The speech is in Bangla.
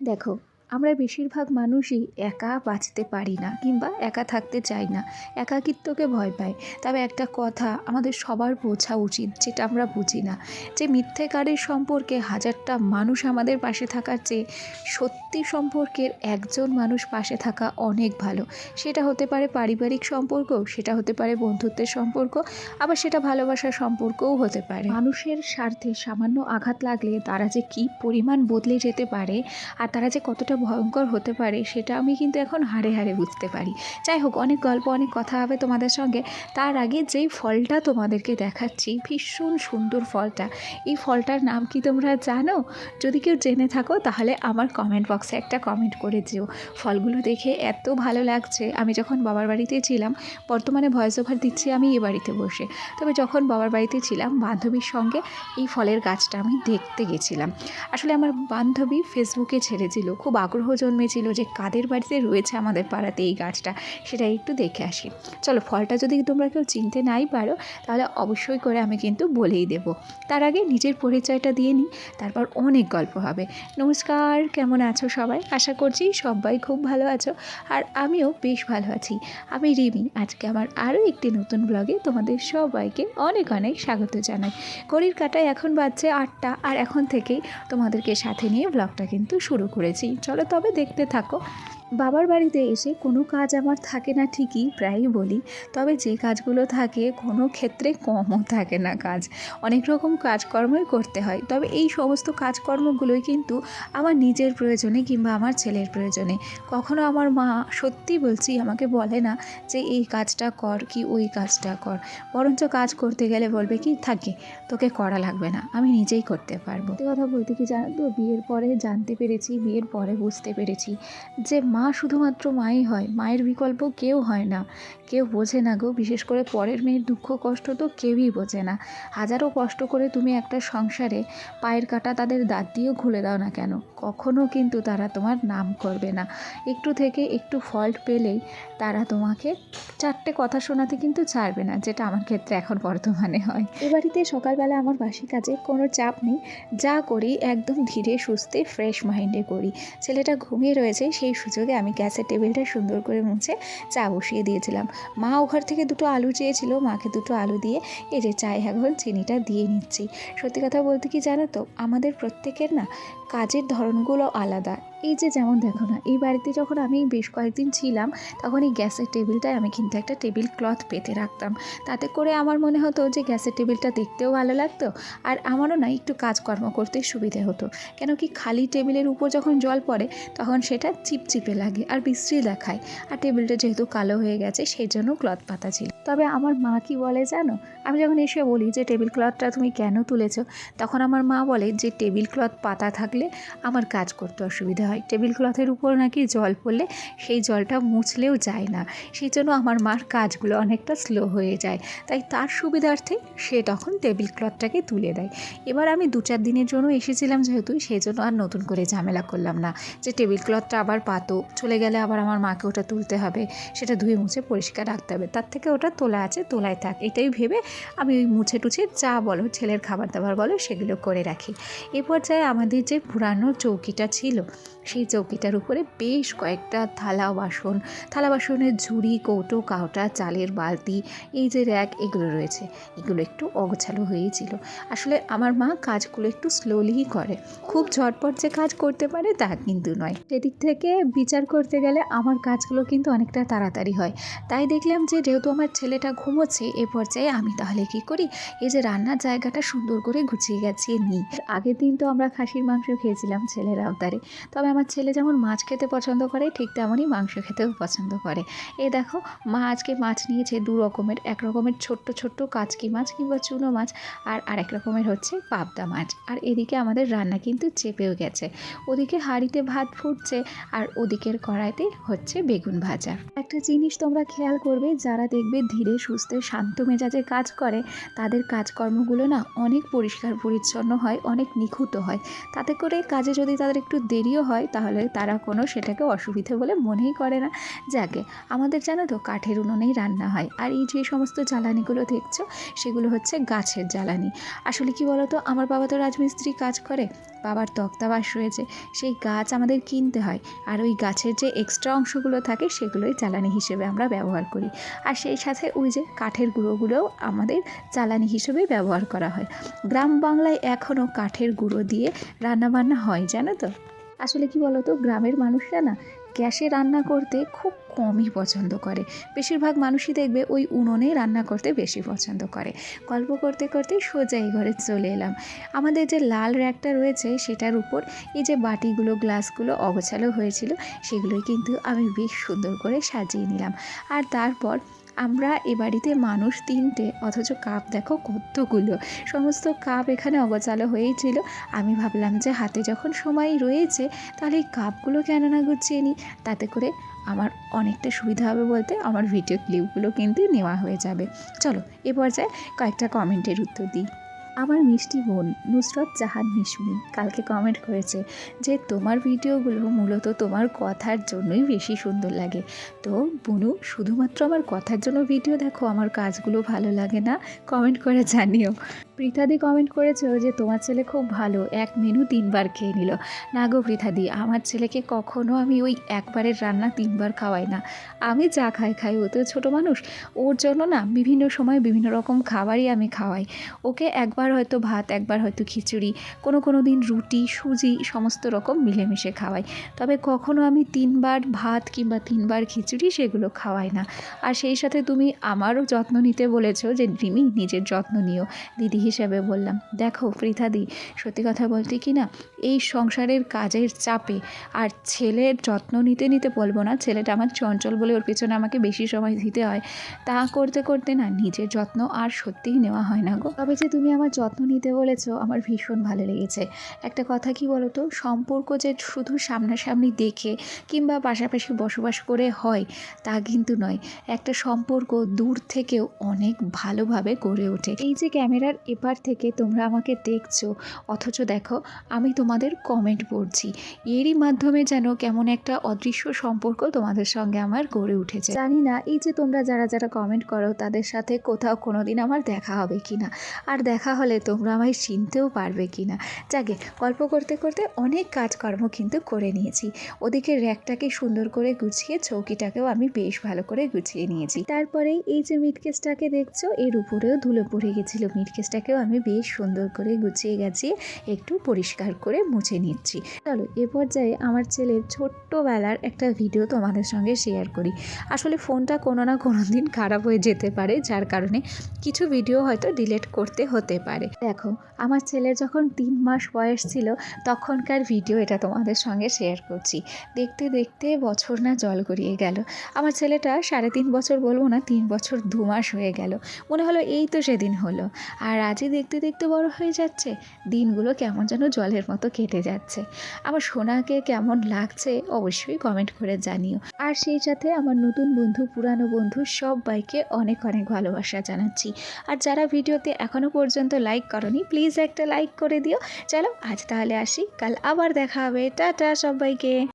দেখো আমরা বেশিরভাগ মানুষই একা বাঁচতে পারি না কিংবা একা থাকতে চাই না। একাকিত্বকে ভয় পাই তবে একটা কথা আমাদের সবার বোঝা উচিত, যেটা আমরা বুঝি না। যে মিথ্যেকারের সম্পর্কে হাজারটা মানুষ আমাদের পাশে থাকার চেয়ে সত্যি সম্পর্কের একজন মানুষ পাশে থাকা অনেক ভালো। সেটা হতে পারে পারিবারিক সম্পর্ক, সেটা হতে পারে বন্ধুত্বের সম্পর্ক, আবার সেটা ভালোবাসার সম্পর্কও হতে পারে। মানুষের স্বার্থে সামান্য আঘাত লাগলে তারা যে কী পরিমাণ বদলে যেতে পারে আর তারা যে কতটা ভয়ঙ্কর হতে পারে, সেটা আমি কিন্তু এখন হাড়ে হাড়ে বুঝতে পারি। যাই হোক, অনেক গল্প, অনেক কথা হবে তোমাদের সঙ্গে। তার আগে যেই ফলটা তোমাদেরকে দেখাচ্ছি, ভীষণ সুন্দর ফলটা। এই ফলটার নাম কি তোমরা জানো? যদি কেউ জেনে থাকো, তাহলে আমার কমেন্ট বক্সে একটা কমেন্ট করে দিও। ফলগুলো দেখে এত ভালো লাগছে। আমি যখন বাবার বাড়িতে ছিলাম, বর্তমানে ভয়েস ওভার দিচ্ছি আমি এ বাড়িতে বসে। তবে যখন বাবার বাড়িতে ছিলাম, বান্ধবীর সঙ্গে এই ফলের গাছটা আমি দেখতে গেছিলাম। আসলে আমার বান্ধবী ফেসবুকে ছেড়েছিল খুব আগ্রহ জন্মেছিল যে কাদের বাড়িতে রয়েছে আমাদের পাড়াতে এই গাছটা সেটা একটু দেখে আসি। চলো, ফলটা যদি তোমরা কেউ চিনতে নাই পারো, তাহলে অবশ্যই করে আমি কিন্তু বলেই দেব। তার আগে নিজের পরিচয়টা দিয়ে নিই, তারপর অনেক গল্প হবে। নমস্কার, কেমন আছো সবাই? আশা করছি সবাই খুব ভালো আছো, আর আমিও বেশ ভালো আছি। আমি রিমি, আজকে আমার আরও একটি নতুন ব্লগে তোমাদের সবাইকে অনেক অনেক স্বাগত জানাই। ঘড়ির কাটায় এখন বাজছে আটটা, আর এখন থেকেই তোমাদেরকে সাথে নিয়ে ব্লগটা কিন্তু শুরু করেছি। চলো তবে দেখতে থাকো। বাবার বাড়িতে এসে কোনো কাজ আমার থাকে না ঠিকই, প্রায়ই বলি। তবে যে কাজগুলো থাকে, কোনো ক্ষেত্রে কমও থাকে না কাজ। অনেক রকম কাজকর্মই করতে হয়। তবে এই সমস্ত কাজকর্মগুলোই কিন্তু আমার নিজের প্রয়োজনে কিংবা আমার ছেলের প্রয়োজনে। কখনো আমার মা সত্যি বলছি, আমাকে বলে না যে, এই কাজটা কর কি ওই কাজটা কর। বরঞ্চ কাজ করতে গেলে বলবে কি, থাকে, তোকে করা লাগবে না, আমি নিজেই করতে পারব। কথা বলতে কি জানো তো, বিয়ের পরে জানতে পেরেছি, বিয়ের পরে বুঝতে পেরেছি যে মা শুধুমাত্র মাই হয়, মায়ের বিকল্প কেউ হয় না। কেউ বোঝে না গো, বিশেষ করে পরের মেয়ের দুঃখ কষ্ট তো কেউই বোঝে না। হাজারো কষ্ট করে তুমি একটা সংসারে পায়ের কাটা তাদের দাঁত দিয়েও খুলে দাও না কেন? কখনও কিন্তু তারা তোমার নাম করবে না। একটু থেকে একটু ফল্ট পেলেই তারা তোমাকে চারটে কথা শোনাতে কিন্তু ছাড়বে না, যেটা আমার ক্ষেত্রে এখন বর্তমানে হয়। এ বাড়িতে সকালবেলা আমার বাসি কাজে কোনো চাপ নেই। যা করি একদম ধীরে, সুস্থে ফ্রেশ মাইন্ডে করি। ছেলেটা ঘুমিয়ে রয়েছে, সেই সুযোগে আমি গ্যাসের টেবিলটা সুন্দর করে মুছে চা বসিয়ে দিয়েছিলাম। মা ও ঘর থেকে দুটো আলু চেয়েছিল, মাকে দুটো আলু দিয়ে এই যে চায়ে এখন চিনিটা দিয়ে নিচ্ছি। সত্যি কথা বলতে কি জানো তো, আমাদের প্রত্যেকের না কাজের ধরনগুলো আলাদা। এই যে যেমন দেখো না, এই বাড়িতে যখন আমি বেশ কয়েকদিন ছিলাম, তখন এই গ্যাসের টেবিলটায় আমি কিন্তু একটা টেবিল ক্লথ পেতে রাখতাম। তাতে করে আমার মনে হতো যে গ্যাসের টেবিলটা দেখতেও ভালো লাগতো আর আমারও না একটু কাজকর্ম করতে সুবিধে হতো। কেন কি খালি টেবিলের উপর যখন জল পড়ে, তখন সেটা চিপচিপে লাগে আর বিশ্রী দেখায়। আর টেবিলটা যেহেতু কালো হয়ে গেছে, সেই জন্য ক্লথ পাতা ছিল। তবে আমার মা কি বলে জানো? আমি যখন এসে বলি যে টেবিল ক্লথটা তুমি কেন তুলেছো, তখন আমার মা বলে যে টেবিল ক্লথ পাতা থাকলে আমার কাজ করতে অসুবিধা হয়। টেবিল ক্লথের উপর নাকি জল পড়লে সেই জলটা মুছলেও যায় না। সেই জন্য আমার মার কাজগুলো অনেকটা স্লো হয়ে যায়। তাই তার সুবিধার্থে সে তখন টেবিল ক্লথটাকে তুলে দেয়। এবার আমি দু চার দিনের জন্য এসেছিলাম যেহেতু সেই জন্য আর নতুন করে ঝামেলা করলাম না। যে টেবিল ক্লথটা আবার পাতো, চলে গেলে আবার আমার মাকে ওটা তুলতে হবে, সেটা ধুয়ে মুছে পরিষ্কার রাখতে হবে। তার থেকে ওটা তোলা আছে তোলায় থাক। এটাই ভেবে আমি ওই মুছে টুছে যা বলো, ছেলের খাবার দাবার বলো, সেগুলো করে রাখি। এ পর্যায়ে আমাদের যে পুরানো চৌকিটা ছিল, সেই চৌকিটার উপরে বেশ কয়েকটা থালা বাসন, থালা বাসনের ঝুড়ি, কৌটো, কাউটা, চালের বালতি, এই যে র্যাক, এগুলো রয়েছে। এগুলো একটু অগোছালো হয়েছিল আসলে আমার মা কাজগুলো একটু স্লোলিই করে। খুব ঝটপট যে কাজ করতে পারে তা কিন্তু নয়। সেদিক থেকে বিচার করতে গেলে আমার কাজগুলো কিন্তু অনেকটা তাড়াতাড়ি হয়। তাই দেখলাম যে যেহেতু আমার ছেলেটা ঘুমোচ্ছে, এ পর্যায়ে আমি তাহলে কি করি? এই যে রান্নার জায়গাটা সুন্দর করে গুছিয়ে গেছিয়ে নিই আগের দিন তো আমরা খাসির মাংস খেয়েছিলাম ছেলের আবদারে। তবে আমার ছেলে যেমন মাছ খেতে পছন্দ করে, ঠিক তেমনই মাংস খেতেও পছন্দ করে। এ দেখো, মা আজকে মাছ নিয়েছে দু রকমের, এক রকমের ছোট্ট ছোট্ট কাচকি মাছ কিংবা চুনো মাছ, আর আরেক রকমের হচ্ছে পাবদা মাছ। আর এদিকে আমাদের রান্না কিন্তু চেপেও গেছে। ওদিকে হাঁড়িতে ভাত ফুটছে, আর ওদিকের কড়াইতে হচ্ছে বেগুন ভাজা। একটা জিনিস তোমরা খেয়াল করবে, যারা দেখবে ধীরে সুস্থে শান্ত মেজাজে কাজ করে, তাদের কাজকর্মগুলো না অনেক পরিষ্কার পরিচ্ছন্ন হয়, অনেক নিখুঁত হয়। তাতে করে কাজে যদি তাদের একটু দেরিও হয়, তাহলে তারা কোনো সেটাকে অসুবিধে বলে মনেই করে না। যাকে, আমাদের জানো তো কাঠের উনুনেই রান্না হয়। আর এই যে সমস্ত জ্বালানিগুলো দেখছ, সেগুলো হচ্ছে গাছের জ্বালানি। আসলে কি বলতো, আমার বাবা তো রাজমিস্ত্রি কাজ করে, বাবার তক্তাবাস রয়েছে, সেই গাছ আমাদের কিনতে হয়। আর ওই গাছের যে এক্সট্রা অংশগুলো থাকে, সেগুলোই জ্বালানি হিসেবে আমরা ব্যবহার করি। আর সেই সাথে ওই যে কাঠের গুঁড়োগুলোও আমাদের জ্বালানি হিসেবে ব্যবহার করা হয়। গ্রাম বাংলায় এখনও কাঠের গুঁড়ো দিয়ে রান্নাবান্না হয়, জানো তো? আসলে কি বলতো, গ্রামের মানুষরা না গ্যাসে রান্না করতে খুব কমই পছন্দ করে। বেশিরভাগ মানুষই দেখবে ওই উনুনে রান্না করতে বেশি পছন্দ করে। গল্প করতে করতে সোজা এই ঘরে চলে এলাম। আমাদের যে লাল র্যাকটা রয়েছে, সেটার উপর এই যে বাটিগুলো, গ্লাসগুলো অগোছালো হয়েছিল, সেগুলোই কিন্তু আমি বেশ সুন্দর করে সাজিয়ে নিলাম। আর তারপর আমরা এ বাড়িতে মানুষ তিনটে, অথচ কাপ দেখো কতগুলো। সমস্ত কাপ এখানে অগচালো হয়েই ছিল। আমি ভাবলাম যে হাতে যখন সময় রয়েছে, তাহলে এই কাপগুলো কেন না গুছিয়ে নিই? তাতে করে আমার অনেকটা সুবিধা হবে বলতে আমার ভিডিও ক্লিপগুলো কিন্তু নেওয়া হয়ে যাবে। চলো, এ পর্যায়ে কয়েকটা কমেন্টের উত্তর দিই। আমার মিষ্টি বোন নুসরত জাহান মিশমি কালকে কমেন্ট করেছে যে, তোমার ভিডিওগুলো মূলত তোমার কথার জন্যই বেশি সুন্দর লাগে। তো বুনু, শুধুমাত্র আমার কথার জন্য ভিডিও দেখো, আমার কাজগুলো ভালো লাগে না? কমেন্ট করে জানিও। পৃথাদি কমেন্ট করেছ যে, তোমার ছেলে খুব ভালো, এক মেনু তিনবার খেয়ে নিল। না গো পৃথাদি আমার ছেলেকে কখনো আমি ওই একবারের রান্না তিনবার খাওয়াই না। আমি যা খাই খাই, ও তো ছোটো মানুষ। ওর জন্য না বিভিন্ন সময় বিভিন্ন রকম খাবারই আমি খাওয়াই। ওকে একবার হয়তো ভাত, একবার হয়তো খিচুড়ি, কোনো কোনো দিন রুটি, সুজি, সমস্ত রকম মিলেমিশে খাওয়াই। তবে কখনো আমি তিনবার ভাত কিংবা তিনবার খিচুড়ি সেগুলো খাওয়াই না। আর সেই সাথে তুমি আমারও যত্ন নিতে বলেছ যে, রিমি, নিজের যত্ন নিও। দিদি হিসেবে বললাম, দেখো পৃথাদি, সত্যি কথা বলতে কি না, এই সংসারের কাজের চাপে আর ছেলের যত্ন নিতে নিতে বলব না, ছেলেটা আমার চঞ্চল বলে ওর পেছনে আমাকে বেশি সময় দিতে হয়, তা করতে করতে না নিজের যত্ন আর সত্যিই নেওয়া হয় না গো। তবে যে তুমি আমার যত্ন নিতে বলেছ, আমার ভীষণ ভালো লেগেছে। একটা কথা কি বলো তো সম্পর্ক যে শুধু সামনাসামনি দেখে কিংবা পাশাপাশি বসবাস করে হয়, তা কিন্তু নয়, একটা সম্পর্ক দূর থেকেও অনেক ভালোভাবে গড়ে ওঠে। এই যে ক্যামেরার এপার থেকে তোমরা আমাকে দেখছ। অথচ দেখো, আমি তোমাদের কমেন্ট পড়ছি। এরই মাধ্যমে যেন কেমন একটা অদৃশ্য সম্পর্ক তোমাদের সঙ্গে আমার গড়ে উঠেছে। জানি না, এই যে তোমরা যারা যারা কমেন্ট করো, তাদের সাথে কোথাও কোনো দিন আমার দেখা হবে কি না আর দেখা হলে তোমরা আমায় চিনতেও পারবে কি না যাকে গল্প করতে করতে অনেক কাজকর্ম কিন্তু করে নিয়েছি। ওদিকে র্যাকটাকে সুন্দর করে গুছিয়ে, চৌকিটাকেও আমি বেশ ভালো করে গুছিয়ে নিয়েছি। তারপরে এই যে মিটকেসটাকে দেখছ, এর উপরেও ধুলো পড়ে গেছিল। মিটকেসটাকেও আমি বেশ সুন্দর করে গুছিয়ে গেছি, একটু পরিষ্কার করে মুছে নিচ্ছি। চলো, এ পর্যায়ে আমার ছেলের ছোট্টবেলার একটা ভিডিও তোমাদের সঙ্গে শেয়ার করি। আসলে ফোনটা কোনো না কোনো দিন খারাপ হয়ে যেতে পারে, যার কারণে কিছু ভিডিও হয়তো ডিলিট করতে হতে পারে। দেখো, আমার ছেলের যখন তিন মাস বয়স ছিল, তখনকার ভিডিও এটা তোমাদের সঙ্গে শেয়ার করছি। দেখতে দেখতে বছর না জল গড়িয়ে গেল। আমার ছেলেটা সাড়ে তিন বছর বলব না, তিন বছর দু মাস হয়ে গেল। মনে হলো এই তো সেদিন হলো। আর আজই দেখতে দেখতে বড় হয়ে যাচ্ছে। দিনগুলো কেমন যেন জলের মতো কেটে যাচ্ছে। আমার সোনাকে কেমন লাগছে অবশ্যই কমেন্ট করে জানিও। আর সেই সাথে আমার নতুন বন্ধু, পুরানো বন্ধু সবাইকে অনেক অনেক ভালোবাসা জানাচ্ছি। আর যারা ভিডিওতে এখনও পর্যন্ত লাইক করনি প্লিজ একটা লাইক করে দিও। চলো আজ তাহলে আসি। কাল আবার দেখা হবে। টাটা সবাইকে।